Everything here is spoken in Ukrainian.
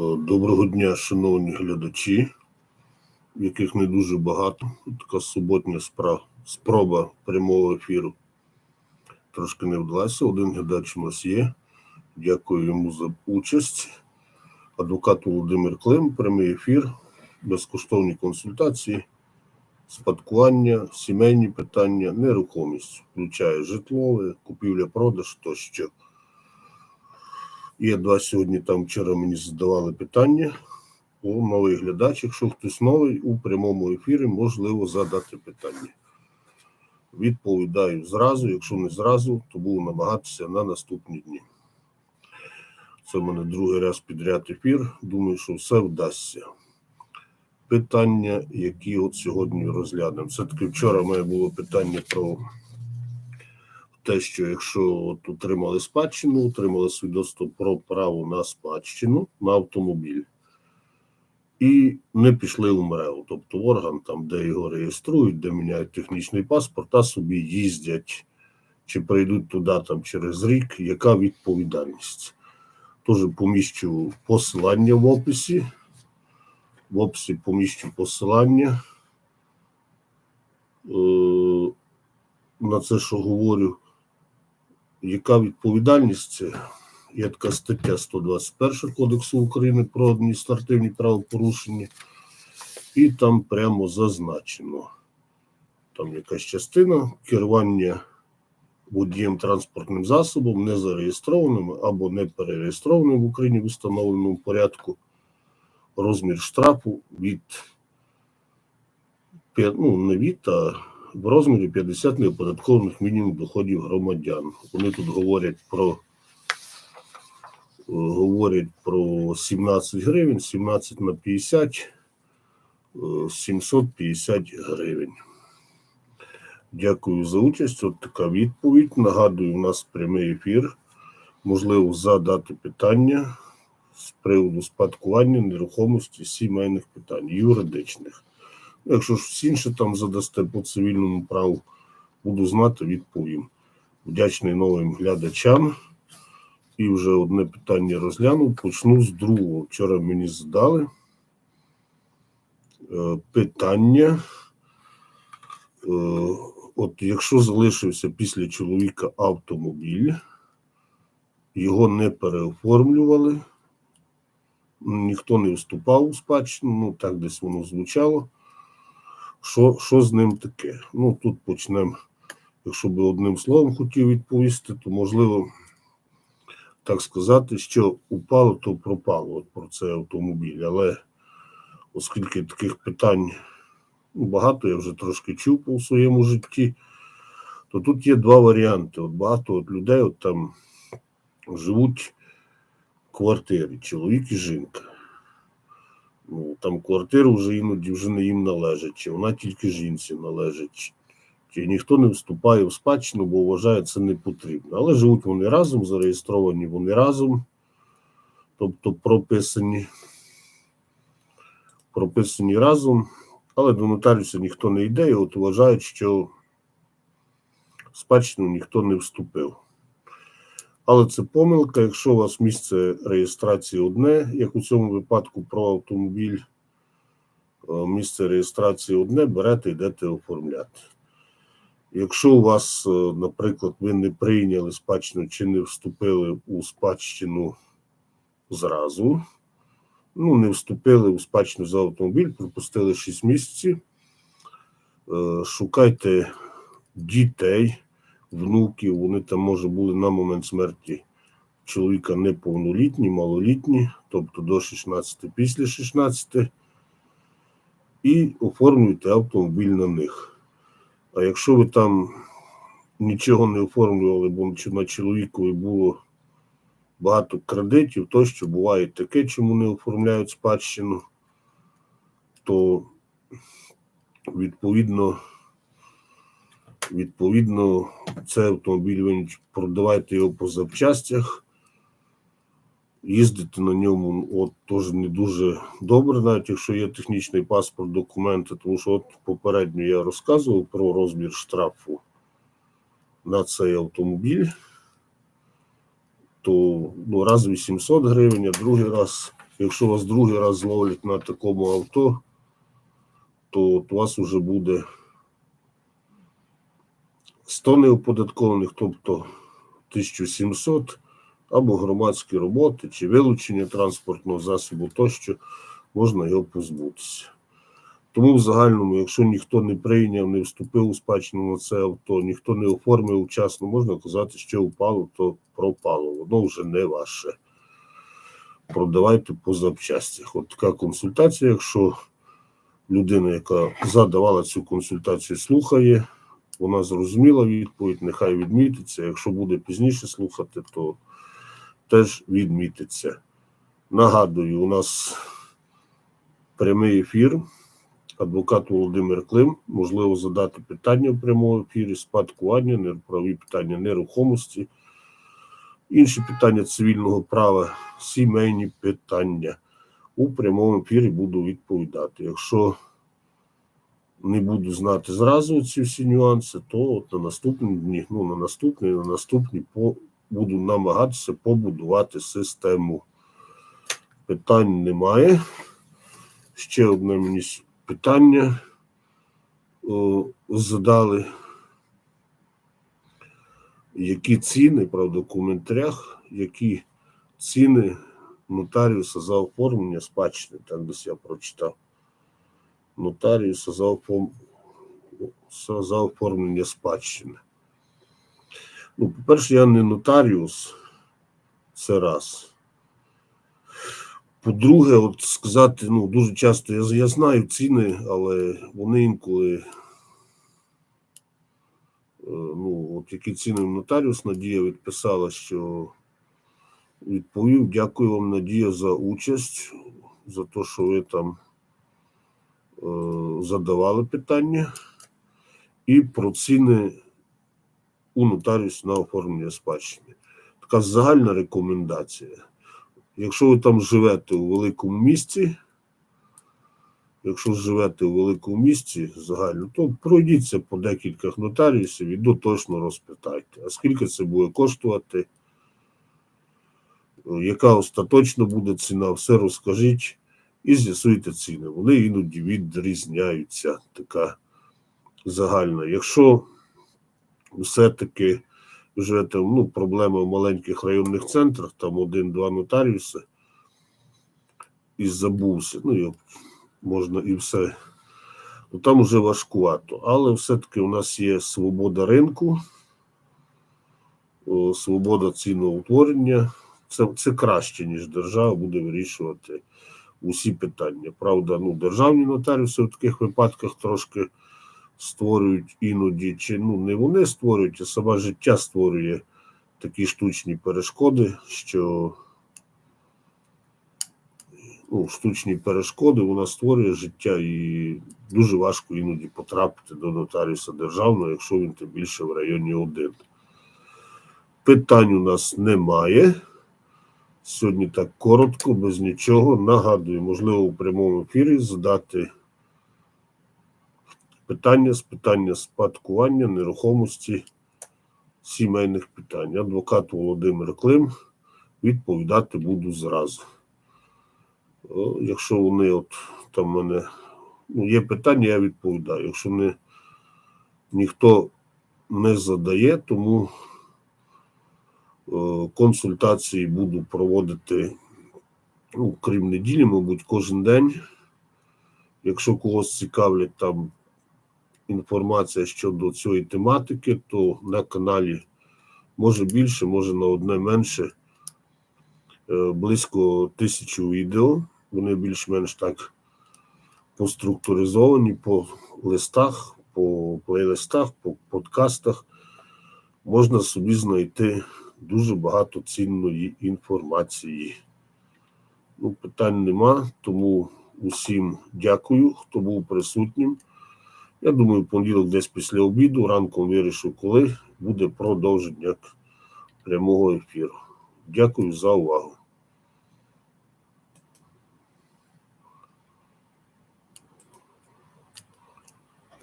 Е, Доброго дня, шановні глядачі, яких не дуже багато. Така суботня спра- спроба прямого ефіру. Трошки не вдалася. Один глядач у нас є. Дякую йому за участь. Адвокат Володимир Клим, прямий ефір, безкоштовні консультації, спадкування, сімейні питання, нерухомість, включає житлове, купівля-продаж тощо. Є два сьогодні там вчора мені задавали питання. О, новий глядач. Якщо хтось новий у прямому ефірі, можливо задати питання. Відповідаю зразу. Якщо не зразу, то буду намагатися на наступні дні. Це в мене другий раз підряд ефір. Думаю, що все вдасться. Питання, які от сьогодні розглянемо. Все-таки вчора мене було питання про те, що якщо от отримали спадщину, отримали свідоцтво про право на спадщину на автомобіль і не пішли в МРЕО, тобто в орган, там, де його реєструють, де міняють технічний паспорт, а собі їздять чи прийдуть туди там через рік, яка відповідальність? Теж поміщу посилання в описі. В описі поміщу посилання. Е, на це, що говорю, яка відповідальність? Є така стаття 121 Кодексу України про адміністративні правопорушення, і там прямо зазначено. Там якась частина керування водієм транспортним засобом не зареєстрованим або не перереєстрованим в Україні в установленому порядку. Розмір штрафу від ну, не від, а в розмірі 50 неоподаткованих мінімум доходів громадян. Вони тут говорять про е, говорять про 17 гривень, 17 на 50, е, 750 гривень. Дякую за участь. От така відповідь. Нагадую, у нас прямий ефір. Можливо, задати питання з приводу спадкування нерухомості сімейних питань, юридичних. Якщо ж інше там задасте по цивільному праву, буду знати, відповім. Вдячний новим глядачам. І вже одне питання розглянув. Почну з другого. Вчора мені задали е, питання. Е, От якщо залишився після чоловіка автомобіль, його не переоформлювали, ніхто не вступав у спадщину, ну так десь воно звучало. Що, що з ним таке? Ну тут почнемо. Якщо би одним словом хотів відповісти, то можливо так сказати, що упало, то пропало от про цей автомобіль. Але оскільки таких питань багато, я вже трошки чув у своєму житті, то тут є два варіанти. От багато от людей от там живуть в квартирі, чоловік і жінка. Ну, там квартира вже іноді вже не їм належить, чи вона тільки жінці належить, чи- ніхто не вступає в спадщину, бо вважає це не потрібно. Але живуть вони разом, зареєстровані вони разом, тобто прописані, прописані разом, але до нотаріуса ніхто не йде, і от вважають, що в спадщину ніхто не вступив. Але це помилка, якщо у вас місце реєстрації одне, як у цьому випадку про автомобіль, е, місце реєстрації одне, берете, йдете оформляти. Якщо у вас, е, наприклад, ви не прийняли спадщину чи не вступили у спадщину зразу, ну, не вступили у спадщину за автомобіль, пропустили 6 місяців, е, шукайте дітей, внуків, вони там, може, були на момент смерті чоловіка неповнолітні, малолітні, тобто до 16, після 16, і оформлюйте автомобіль на них. А якщо ви там нічого не оформлювали, бо на чоловікові було багато кредитів, то що буває таке, чому не оформляють спадщину, то відповідно. Відповідно, цей автомобіль ви продавайте його по запчастях, їздити на ньому от теж не дуже добре, навіть якщо є технічний паспорт, документи, тому що от попередньо я розказував про розмір штрафу на цей автомобіль, то ну, раз 800 гривень, а другий раз Якщо вас другий раз зловлять на такому авто, то от у вас вже буде 100 неоподаткованих, тобто 1700, або громадські роботи, чи вилучення транспортного засобу, тощо можна його позбутися. Тому в загальному, якщо ніхто не прийняв, не вступив у спадщину на це авто, ніхто не оформив вчасно, можна казати, що упало, то пропало. Воно вже не ваше. Продавайте по запчастях. От така консультація, якщо людина, яка задавала цю консультацію, слухає, вона зрозуміла відповідь, нехай відмітиться. Якщо буде пізніше слухати, то теж відмітиться. Нагадую, у нас прямий ефір. Адвокат Володимир Клим, можливо, задати питання в прямому ефірі, спадкування, неправові питання нерухомості, інші питання цивільного права, сімейні питання. У прямому ефірі буду відповідати. Якщо не буду знати зразу ці всі нюанси, то от на наступні дні, ну на наступні, на наступні по, буду намагатися побудувати систему. Питань немає. Ще одне мені питання о, задали. Які ціни, правда, в коментарях, які ціни нотаріуса за оформлення спадщини, так десь я прочитав. Нотаріуса за, за оформлення спадщини. Ну, по-перше, я не нотаріус, це раз. По-друге, от сказати, ну, дуже часто я, я знаю ціни, але вони інколи, е, ну, от які ціни нотаріус Надія відписала, що відповів, дякую вам, Надія, за участь, за те, що ви там задавали питання. І про ціни у нотаріус на оформлення спадщини. Така загальна рекомендація. Якщо ви там живете у великому місті, якщо живете у великому місті загально, то пройдіться по декілька нотаріусів і доточно розпитайте, а скільки це буде коштувати, яка остаточно буде ціна, все розкажіть і з'ясуйте ціни. Вони іноді відрізняються, така загальна. Якщо все-таки живете, ну, проблема в маленьких районних центрах, там один-два нотаріуси, і забувся, ну, і можна і все. Ну, там вже важкувато. Але все-таки у нас є свобода ринку, свобода ціноутворення. Це, це краще, ніж держава буде вирішувати усі питання. Правда, ну, державні нотаріуси в таких випадках трошки створюють іноді, чи ну не вони створюють, а саме життя створює такі штучні перешкоди, що ну, штучні перешкоди вона створює життя і дуже важко іноді потрапити до нотаріуса державного, якщо він тим більше в районі один. Питань у нас немає. Сьогодні так коротко, без нічого. Нагадую, можливо, у прямому ефірі задати питання з питання спадкування, нерухомості, сімейних питань. Адвокат Володимир Клим відповідати буду зразу. Якщо вони от там мене ну, є питання, я відповідаю. Якщо не ніхто не задає, тому консультації буду проводити, ну, крім неділі, мабуть, кожен день. Якщо когось цікавлять там інформація щодо цієї тематики, то на каналі може більше, може на одне менше, е, близько тисячі відео. Вони більш-менш так поструктуризовані по листах, по плейлистах, по подкастах. Можна собі знайти дуже багато цінної інформації. Ну, питань нема, тому усім дякую, хто був присутнім. Я думаю, понеділок десь після обіду, ранком вирішу, коли буде продовження прямого ефіру. Дякую за увагу.